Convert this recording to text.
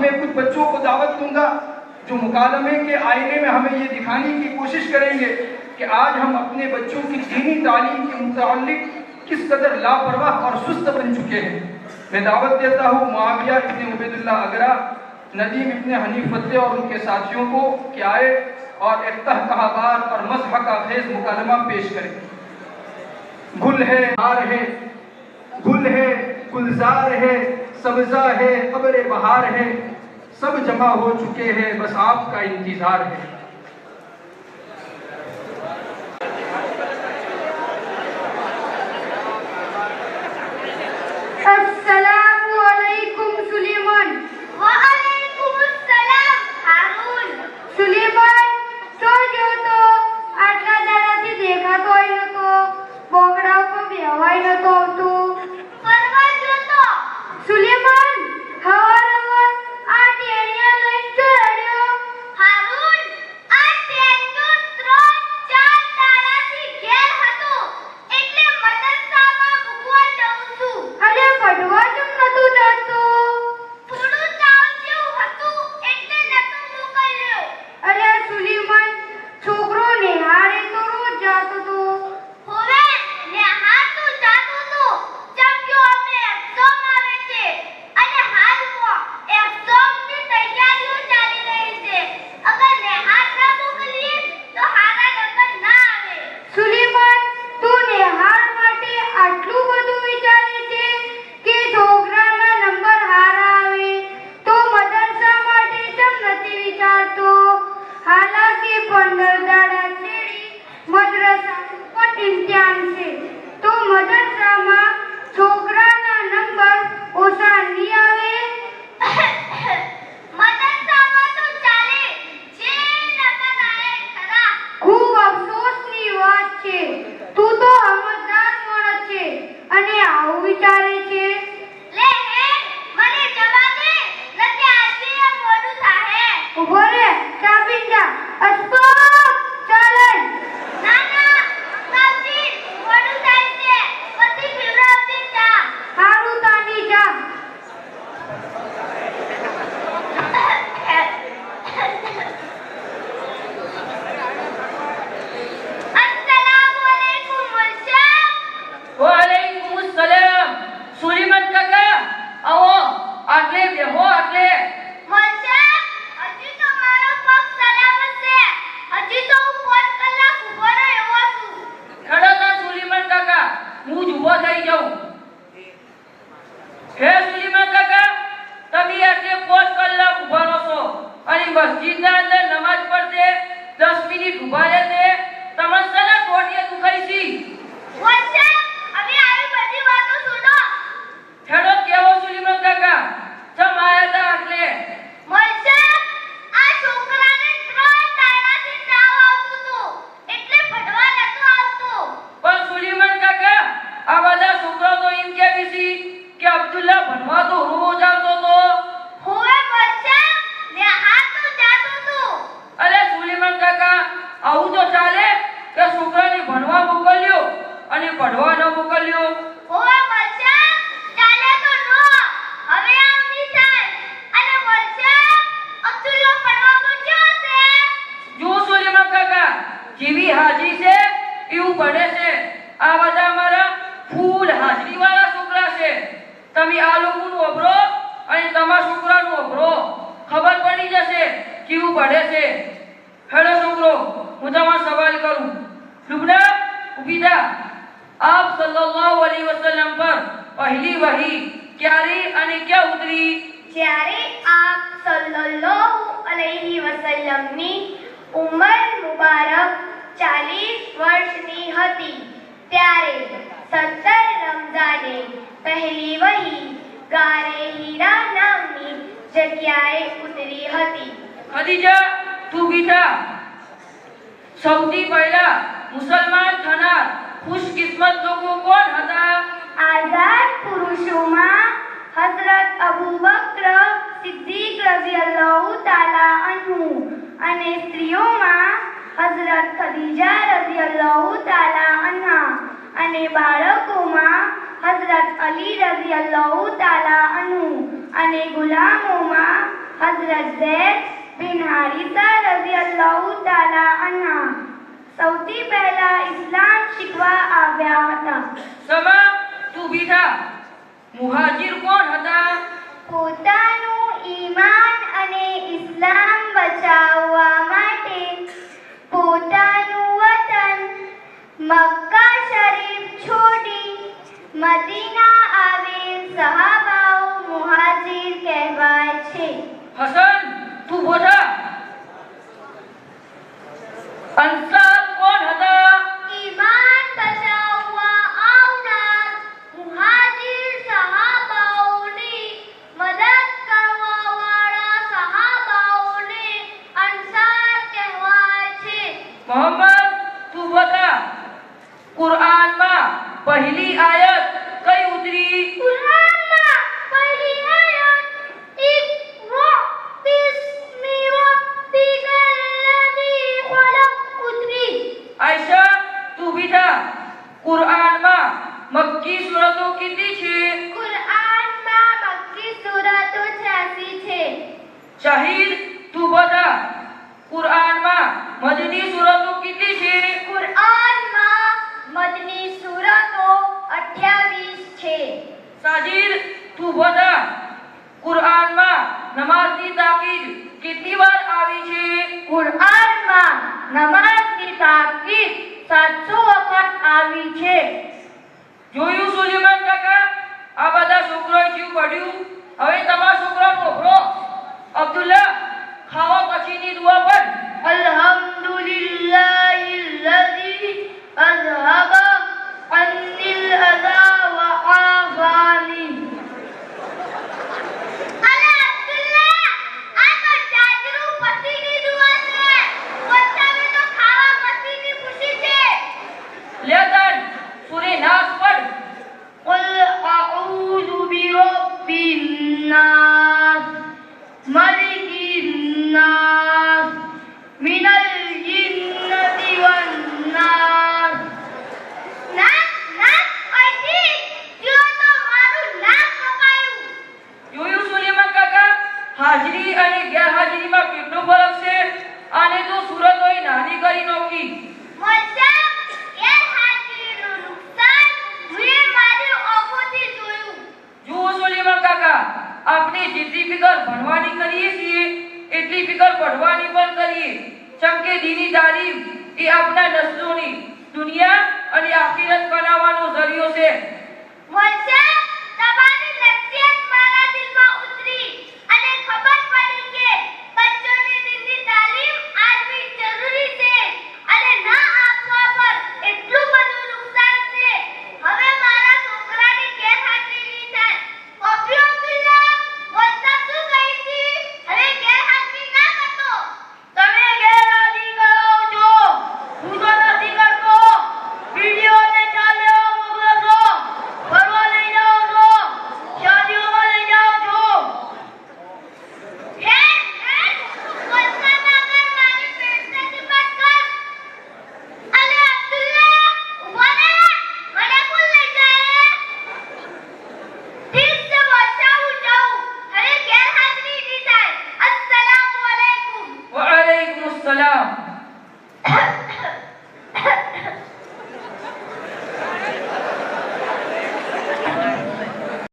میں کچھ بچوں کو دعوت دوں گا جو مکالمے کے آئینے میں ہمیں یہ دکھانے کی کوشش کریں گے کہ آج ہم اپنے بچوں کی دینی تعلیم کے متعلق کس قدر لاپرواہ اور سست بن چکے ہیں۔ میں دعوت دیتا ہوں معاویہ ابن عبید اللہ اگرا ندیم ابن حنیف فتح اور ان کے ساتھیوں کو کہ آئے اور ایک کہابار اور مذہب کا خیز مکالمہ پیش کریں۔ گل ہے ہار ہے، گل ہے، گلزار ہے सब्जा है खबर बहार है सब जमा हो चुके हैं बस आपका इंतजार है डुबाया પઢવા ન મોકલ્યો. હોવે મુલઝમ ચાલે તો નો. હવે આમ નિશાન અને મુલઝમ અબ્દુલ્લા ભણવા મૂક્યો છે જો સુલેમાન કાકા જેવી હાજી છે એવું ભણે છે. આ બધા અમારા ફૂલ હાજરી વાળા છોકરા છે. તમે આ લોકોનું અભરો અને તમારા છોકરાનું અભરો ખબર પડી જશે કેવું ભણે છે. હેલો છોકરો હું તમારો સવાલ કરું. લુબના ઊભી થા. આપ સલ્લલ્લાહુ અલૈહિ વસલ્લમ પર પહેલી વહી ક્યારે અને ક્યાં ઉતરી? જ્યારે આપ સલ્લલ્લાહુ અલૈહિ વસલ્લમની ઉંમર મુબારક 40 વર્ષની હતી ત્યારે 17 રમઝાને પહેલી વહી ગારે હીરા નામની જગ્યાએ ઉતરી હતી. ખદીજા તું બીજા સૌથી પહેલા મુસલમાન થનાર ખુશકિસ્મત લોકો કોણ હતા આઝાદ પુરુષોમાં હઝરત અબુ બક્ર સિદ્દીક રઝિયલ્લાહુ તાલા અન્હુ અને સ્ત્રીઓમાં હઝરત ખદીજા રઝિયલ્લાહુ તાલા અન્હા અને બાળકોમાં હઝરત અલી રઝિયલ્લાહુ તાલા અન્હુ અને ગુલામોમાં હારિસા રઝિયલ્લાહુ તાલા અન્હા સૌથી પહેલા ઇસ્લામ શીખવા આવ્યા હતા. સમા તું બીઠા મુહાજીર કોણ હતા? પોતાનું ઈમાન અને ઇસ્લામ બચાવવા માટે પોતાનું વતન મક્કા શરીફ છોડી મદીના આવેલ સહાબાઓ મુહાજીર કહેવાય છે હસન તું બોધા અંસાર કોણ હતા ઈમાન બચાવવા આવનાર મુહાજીર સહાબાઓની મદદ કરવાવાળા સહાબાઓને અન્સાર કહેવાય છે મોહમ્મદ તું બતા કુરઆનમાં પહેલી આયત કઈ ઉતરી? કુરાનમાં પહેલી આયત ઇકરા બિસ્મિ રબ્બિકલ લઝી ખલક ઉતરી. આયશા તું બીઠા કુરઆનમાં મક્કી સૂરતો કેટલી છે? કુરાનમાં મક્કી સૂરતો 86 છે. શહીદ તું બતા કુરઆનમાં મદની સુરતો કેટલી છે? કુરાનમાં મદની સાજીદ તું બધા કુરાનમાં નમાઝની તાકીદ કેટલી વાર આવી છે? કુરાનમાં નમાઝની તાકીદ સાતસો વખત આવી છે. જોયું સુલેમાન કાકા? આ બધા છોકરાએ જીવ પડ્યું? કે દીની તાલીમ એ આપના નસ્લોની દુનિયા અને આખિરત બનાવવાનો જરિયો છે. વર્ષા તમારી નસીહત મારા દિલમાં ઉતરી અને ખબર